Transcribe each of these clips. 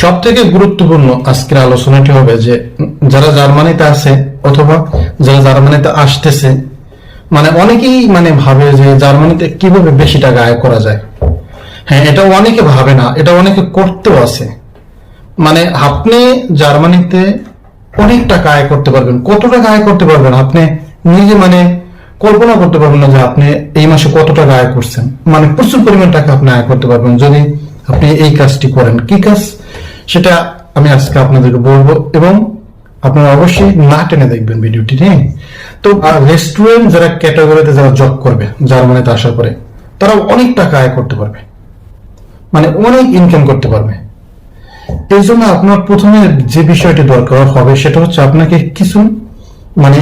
সব থেকে গুরুত্বপূর্ণ আজকের আলোচনাটি হবে যে যারা জার্মানিতে আছে অথবা যারা জার্মানিতে আসতেছে মানে অনেকেই মানে ভাবে যে জার্মানিতে কীভাবে বেশি টাকা আয় করা যায়। হ্যাঁ এটা অনেকে ভাবে না, এটা অনেকে করতেও আছে। মানে আপনি জার্মানিতে অনেক টাকা আয় করতে পারবেন, কত টাকা আয় করতে পারবেন আপনি নিজে মানে কল্পনা করতে পারবেন না যে আপনি এই মাসে কত টাকা আয় করছেন। মানে প্রচুর পরিমাণ টাকা আপনি আয় করতে পারবেন যদি আপনি এই কাজটি করেন। কি কাজ? সেটা আমি আজকে আপনাদেরকে বলব এবং আপনারা অবশ্যই না টেনে দেখবেন ভিডিওটি হ্যাঁ? তো রেস্টুরেন্ট যারা ক্যাটাগরিতে যারা জব করবে, জার্মানিতে আসার পরে তারা অনেক টাকা আয় করতে পারবে। মানে অনেক ইনকাম করতে পারবে। এই জন্য আপনার প্রথমে যে বিষয়টি দরকার হবে, সেটা হচ্ছে আপনাকে কিছু মানে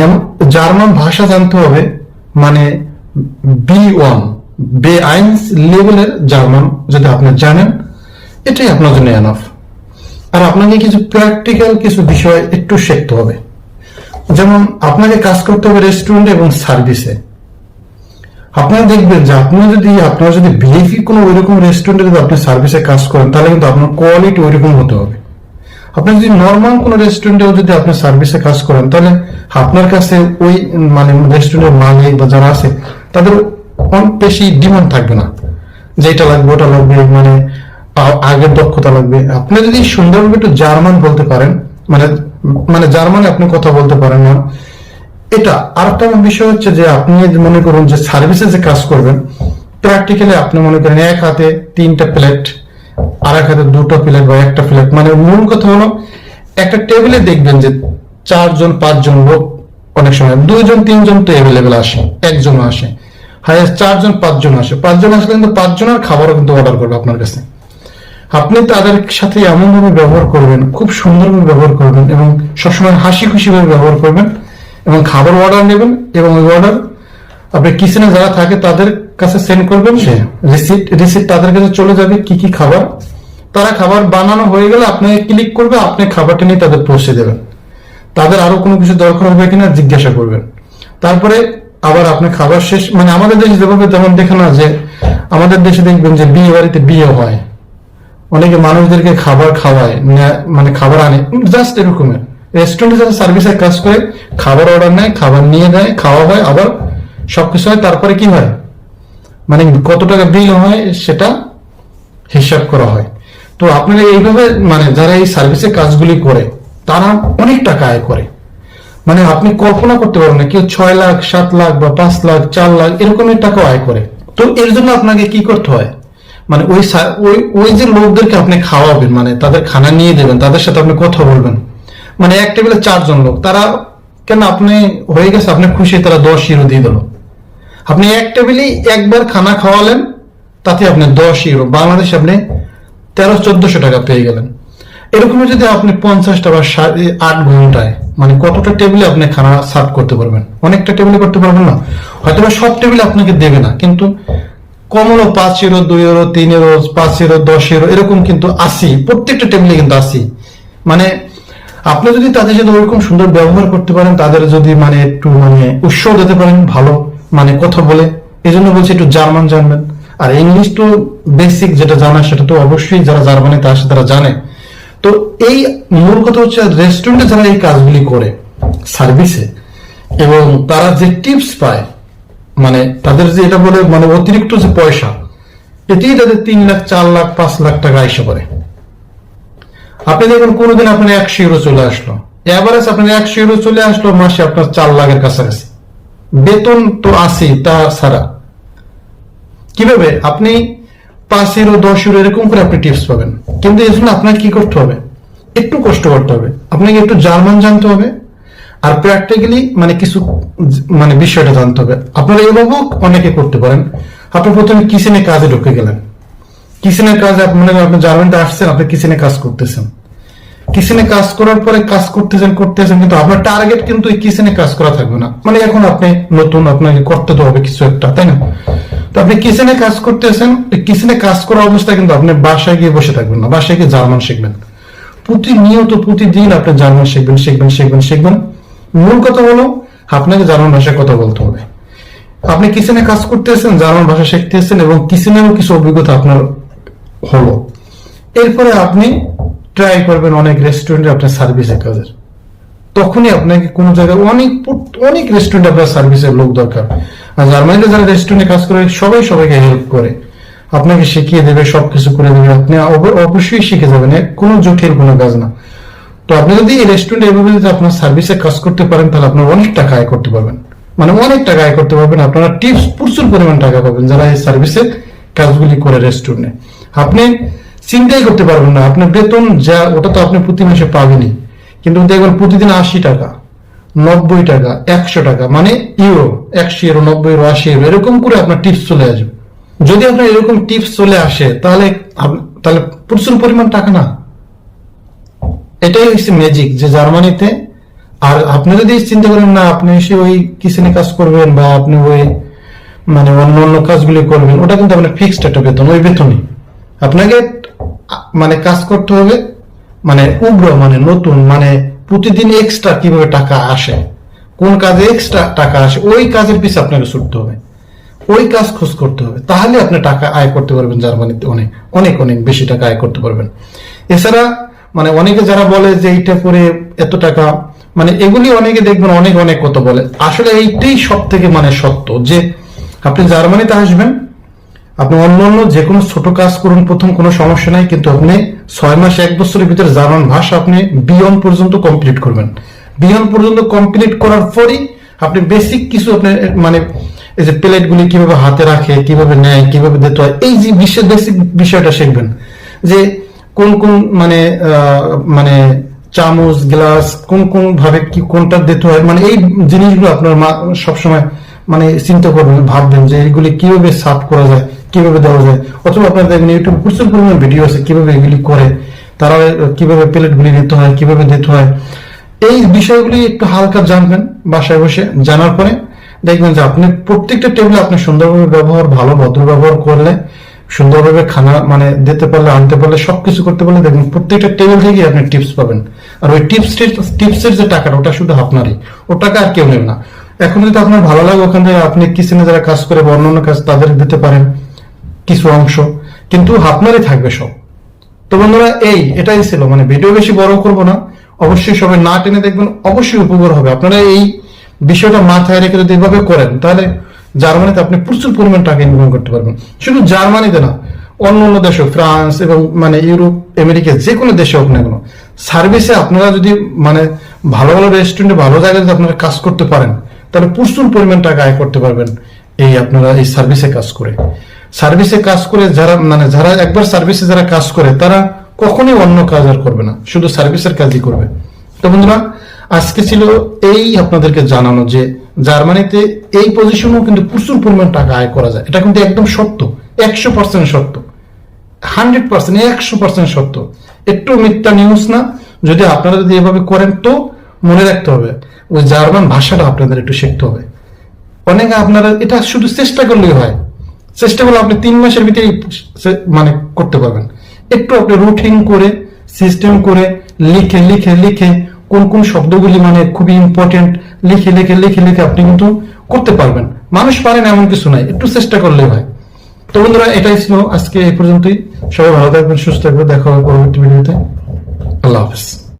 জার্মান ভাষা জানতে হবে মানে বি ওয়ান বে আইনস লেভেলের জার্মান যদি আপনি জানেন, এটাই আপনার জন্য এনাফ আর আপনাকে কিছু প্র্যাকটিক্যাল কিছু বিষয় একটু শিখতে হবে। যেমন আপনাকে কাজ করতে হবে রেস্টুরেন্টে এবং সার্ভিসে আপনারা দেখবেন যে আপনি যদি, আপনারা যদি ভিআইপি কোনো ওইরকম রেস্টুরেন্টে যদি আপনি সার্ভিসে কাজ করেন, তাহলে কিন্তু আপনার কোয়ালিটি ওইরকম হতে হবে। আপনি যদি নর্মাল কোনো রেস্টুরেন্টেও যদি আপনি সার্ভিসে কাজ করেন, তাহলে আপনার কাছে ওই মানে রেস্টুরেন্টের মালিক বা যারা আছে, তাদের অনেক বেশি ডিমান্ড থাকবে না। যে এটা লাগবে, ওটা লাগবে মানে আগের দক্ষতা লাগবে। আপনি যদি সুন্দরভাবে একটু জার্মান বলতে পারেন মানে মানে জার্মানে আপনি কথা বলতে পারেন না, এটা আরেকটা বিষয় হচ্ছে যে আপনি মনে করুন যে সার্ভিসে যে কাজ করবেন প্র্যাকটিক্যালি আপনি মনে করেন এক হাতে তিনটা প্লেট আর এক হাতে দুটো প্লেট বা একটা প্লেট মানে মূল কথা হলো একটা টেবিলে দেখবেন যে চারজন, পাঁচজন লোক অনেক সময়, দুইজন, তিনজন তো অ্যাভেলেবেল আসে, একজন আসে। হাইয়েস্ট চারজন, পাঁচজন আসে। পাঁচজন আসলে কিন্তু পাঁচজনের খাবারও কিন্তু অর্ডার করবে আপনার কাছে। আপনি তাদের সাথে এমন ভাবে ব্যবহার করবেন খুব সুন্দরভাবে ব্যবহার করবেন এবং সবসময় হাসি খুশি ভাবে ব্যবহার করবেন এবং খাবার অর্ডার নেবেন এবং ওই অর্ডার আপনি কিচেনে যারা থাকে তাদের কাছে সেন্ড করবেন। রিসিপ্ট রিসিপ্ট তাদের কাছে চলে যাবে কি কি খাবার। তারা খাবার বানানো হয়ে গেলে আপনাকে ক্লিক করবে আপনি খাবারটা নিয়ে তাদের পৌঁছে দেবেন। তাদের আরও কোনো কিছু দরকার হবে কিনা জিজ্ঞাসা করবেন। তারপরে আবার আপনি খাবার শেষ মানে আমাদের দেশে যেভাবে যেমন দেখে না যে আমাদের দেশে দেখবেন যে বিয়ে বাড়িতে বিয়ে হয়। অনেকে মানুষদেরকে খাবার খাওয়ায় মানে খাবার আনে জাস্ট এরকমের রেস্টুরেন্টে যারা সার্ভিসের কাজ করে, খাবার অর্ডার নেয়, খাবার নিয়ে দেয় খাওয়া হয়, আবার সবকিছু হয়, তারপরে কি হয়? মানে কত টাকা বিল হয়, সেটা হিসাব করা হয়। তো আপনারা এইভাবে মানে যারা এই সার্ভিসের কাজগুলি করে, তারা অনেক টাকা আয় করে। মানে আপনি কল্পনা করতে পারবেন না, কেউ ছয় লাখ, সাত লাখ বা পাঁচ লাখ, চার লাখ এরকমের টাকা আয় করে। তো এর জন্য আপনাকে কি করতে হয়? মানে ওই ওই ওই যে লোকদেরকে আপনি খাওয়াবেন মানে তাদের খানা নিয়ে দেবেন, তাদের সাথে আপনি কথা বলবেন। মানে এক টেবিলে চারজন লোক, তারা, কেন আপনি হয়ে গেছে, আপনি খুশি, তারা দশ ইউরো দিয়ে দিল। আপনি এক টেবিলেই একবার খানা খাওয়ালেন, তাতে আপনি দশ ইউরো বাংলাদেশে আপনি তেরো, চোদ্দশো টাকা পেয়ে গেলেন। এরকম যদি আপনি পঞ্চাশটা বা আট ঘন্টায় মানে কতটা টেবিলে আপনি খানা সার্ভ করতে পারবেন? অনেকটা টেবিলে করতে পারবেন না। হয়তো সব টেবিলে আপনাকে দেবে না, কিন্তু কম হলো পাঁচ ইউরো দুই ইউরো তিন ইউরো পাঁচ ইউরো দশ ইউরো এরকম কিন্তু আসি প্রত্যেকটা টেবিলে কিন্তু আসি মানে আপনি যদি তাদের সাথে ওরকম সুন্দর ব্যবহার করতে পারেন, তাদের যদি মানে একটু মানে উৎসাহ দিতে পারেন, ভালো মানে কথা বলে এই জন্য বলছি একটু জার্মান জানবেন আর ইংলিশ তো বেসিক যেটা জানা সেটা তো অবশ্যই যারা জার্মানিতে আসে তারা জানে। তো এই মূল কথা হচ্ছে রেস্টুরেন্টে যারা এই কাজগুলি করে সার্ভিসে এবং তারা যে টিপস পায় মানে তাদের যে এটা বলে মানে অতিরিক্ত যে পয়সা, এতেই তাদের তিন লাখ, চার লাখ, পাঁচ লাখ টাকা এসে পড়ে আপনি দেখুন, কোনোদিন আপনার একশো ইউরো চলে আসলো। এভারেজ আপনার একশো ইউরো চলে আসলো, মাসে আপনার চার লাখের কাছাকাছি। বেতন তো আসেই তা ছাড়া। কীভাবে? আপনি পাঁচ ইউরো দশ ইউরো এরকম করে আপনি টিপস পাবেন। কিন্তু এর জন্য আপনাকে কি করতে হবে? একটু কষ্ট করতে হবে। আপনাকে একটু জার্মান জানতে হবে। আর প্র্যাকটিক্যালি মানে কিছু মানে বিষয়টা জানতে হবে। আপনারা এভাবেও অনেকে করতে পারেন। আপনি প্রথমে কিচেনে কাজে ঢুকে গেলেন। কিচেনের কাজ মনে আপনি জার্মানিতে আসছেন, আপনি কিচেনে কাজ করতেছেন। কিচেনে কাজ করার পরে কাজ করতেছেন করতেছেন, কিন্তু আপনার টার্গেট কিন্তু কিচেনে কাজ করা থাকবে না। মানে এখন আপনি নতুন, আপনাকে করতে তো হবে কিছু একটা, তাই না? তো আপনি কিচেনে কাজ করতেছেন কিচেনে কাজ করা অবস্থায় কিন্তু আপনি বাসায় গিয়ে বসে থাকবেন না, বাসায় গিয়ে জার্মান শিখবেন। প্রতিনিয়ত, প্রতিদিন আপনি জার্মান শিখবেন শিখবেন শিখবেন শিখবেন। মূল কথা হলো, আপনাকে জার্মান ভাষায় কথা বলতে হবে। আপনি কিচেনে কাজ করতেছেন, জার্মান ভাষা শিখতেছেন এবং কিচেনেরও কিছু অভিজ্ঞতা আপনার হলো। এরপরে আপনি ট্রাই করবেন অনেক রেস্টুরেন্টে আপনার সার্ভিসের কাজের। তখনই আপনাকে কোনো জায়গায় অনেক অনেক রেস্টুরেন্টে আপনার সার্ভিসের লোক দরকার। আর জার্মানিতে যারা রেস্টুরেন্টে কাজ করে, সবাই সবাইকে হেল্প করে। আপনাকে শিখিয়ে দেবে, সবকিছু করে দেবে। আপনি অবশ্যই শিখে যাবেন কোনো জটিল কোনো কাজ না। তো আপনি যদি এই রেস্টুরেন্টে এভাবে যদি আপনার সার্ভিসে কাজ করতে পারেন, তাহলে আপনার অনেক টাকা আয় করতে পারবেন। মানে অনেক টাকা আয় করতে পারবেন। আপনারা টিপস প্রচুর পরিমাণ টাকা পাবেন যারা এই সার্ভিসে কাজগুলি করে রেস্টুরেন্টে আপনি চিন্তাই করতে পারবেন না। আপনার বেতন যা, ওটা তো আপনি প্রতি মাসে পাবেনই। কিন্তু দেখবেন প্রতিদিন আশি টাকা, নব্বই টাকা, একশো টাকা মানে ইউরো একশো ইউরো নব্বই ইউরো আশি ইউরো এরকম করে আপনার টিপস চলে আসবে। যদি আপনার এরকম টিপস চলে আসে, তাহলে তাহলে প্রচুর পরিমাণ টাকা না? এটাই হচ্ছে ম্যাজিক যে জার্মানিতে, আর আপনি যদি চিন্তা করেন না, আপনি এসে ওই কিচেনে কাজ করবেন বা আপনি ওই মানে অন্য অন্য কাজগুলি করবেন, ওটা কিন্তু আপনার ফিক্সড একটা বেতন, ওই বেতনই। আপনাকে মানে কাজ করতে হবে মানে উগ্র মানে নতুন মানে প্রতিদিন এক্সট্রা কীভাবে টাকা আসে, কোন কাজে এক্সট্রা টাকা আসে, ওই কাজের পিছনে আপনাকে ছুটতে হবে। ওই কাজ খোঁজ করতে হবে, তাহলে আপনি টাকা আয় করতে পারবেন জার্মানিতে অনেক অনেক অনেক বেশি টাকা আয় করতে পারবেন। এছাড়া মানে অনেকে যারা বলে যে এইটা করে এত টাকা মানে এগুলি অনেকে দেখবেন অনেক অনেক কত বলে। আসলে এইটাই সব থেকে মানে সত্য যে আপনি জার্মানিতে আসবেন, আপনি অন্য অন্য যে কোনো ছোট কাজ করুন, প্রথম কোনো সমস্যা নাই, কিন্তু আপনি ছয় মাস, এক বছরের ভিতরে জার্মান ভাষা আপনি বিয়ন পর্যন্ত কমপ্লিট করবেন। বিয়ন পর্যন্ত কমপ্লিট করার পরই আপনি বেসিক কিছু আপনি মানে এই যে প্লেটগুলি কীভাবে হাতে রাখে, কীভাবে নেয়, কীভাবে দিতে হয়, এই যে বিশ্বের বেসিক বিষয়টা শিখবেন। যে কোন কোন মানে মানে চামচ, গ্লাস, কোন কোন ভাবে কি কোনটা দিতে হয়? মানে এই জিনিসগুলো আপনার মা সবসময় মানে চিন্তা করবেন, ভাববেন যে এইগুলি কীভাবে সার্ভ করা যায়, কীভাবে দেওয়া যায়? অথবা আপনার দেখবেন ইউটিউব প্রচুর পরিমাণ ভিডিও আছে, কীভাবে এগুলি করে, তারা, কীভাবে প্লেটগুলি নিতে হয়, কীভাবে দিতে হয়। এই বিষয়গুলি একটু হালকা জানবেন বাসায় বসে, জানার পরে দেখবেন যে আপনি প্রত্যেকটা টেবিলে আপনি সুন্দরভাবে ব্যবহার, ভালো, ভদ্র ব্যবহার করলে সুন্দরভাবে খানা মানে দিতে পারলে, আনতে পারলে, সবকিছু করতে পারলে দেখবেন প্রত্যেকটা টেবিল থেকে আপনি টিপস পাবেন। আর ওই টিপস টিপসের যে টাকাটা, ওটা শুধু আপনারই। ও টাকা আর কেউ নেবে না। এখন যদি আপনার ভালো লাগে ওখান থেকে, আপনি কিচেনে যারা কাজ করে বা অন্যান্য কাজ, তাদের দিতে পারেন কিছু অংশ। কিন্তু আপনারই থাকবে সব। তো বন্ধুরা, এই এটাই ছিল। মানে ভিডিও বেশি বড় করব না। অবশ্যই সবাই না টেনে দেখবেন, অবশ্যই উপকার হবে। আপনারা এই বিষয়টা মাথায় রেখে যদি এভাবে করেন, তাহলে জার্মানিতে আপনি প্রচুর পরিমাণ টাকা ইনকাম করতে পারবেন। শুধু জার্মানিতে না, অন্য অন্য দেশে ফ্রান্স এবং মানে ইউরোপ, আমেরিকা, যে কোনো দেশে হোক না কেন, সার্ভিসে আপনারা যদি মানে ভালো ভালো রেস্টুরেন্টে ভালো জায়গায় যদি আপনারা কাজ করতে পারেন, তাহলে প্রচুর পরিমাণ টাকা আয় করতে পারবেন এই আপনারা এই সার্ভিসে কাজ করে। সার্ভিসে কাজ করে যারা মানে যারা একবার সার্ভিসে যারা কাজ করে, তারা কখনোই অন্য কাজ আর করবে না, শুধু সার্ভিসের কাজই করবে। তো বন্ধুরা, আজকে ছিল এই আপনাদেরকে জানানো যে জার্মানিতে এই পজিশনেও কিন্তু প্রচুর পরিমাণ টাকা আয় করা যায়। এটা কিন্তু একদম সত্য। একশো পার্সেন্ট সত্য। হান্ড্রেড পার্সেন্ট একশো পার্সেন্ট সত্য। একটু মিথ্যা নিউজ না, যদি আপনারা যদি এভাবে করেন তো মনে রাখতে হবে, ওই জার্মান ভাষাটা আপনাদের একটু শিখতে হবে। অনেকে আপনারা এটা শুধু চেষ্টা করলেই হয়। চেষ্টা করলে আপনি তিন মাসের ভিতরেই মানে করতে পারবেন। একটু আপনি রুটিন করে সিস্টেম করে লিখে লিখে লিখে কোন কোন শব্দগুলি মানে খুবই ইম্পর্টেন্ট লিখে লিখে লিখে লিখে আপনি কিন্তু করতে পারবেন। মানুষ পারেন এমন কিছু নাই, একটু চেষ্টা করলে হয়। তো বন্ধুরা, এটাই ছিল আজকে এই পর্যন্তই। সবাই ভালো থাকবেন, সুস্থ থাকবেন, দেখা হবে পরবর্তী ভিডিওতে। আল্লাহ হাফিজ।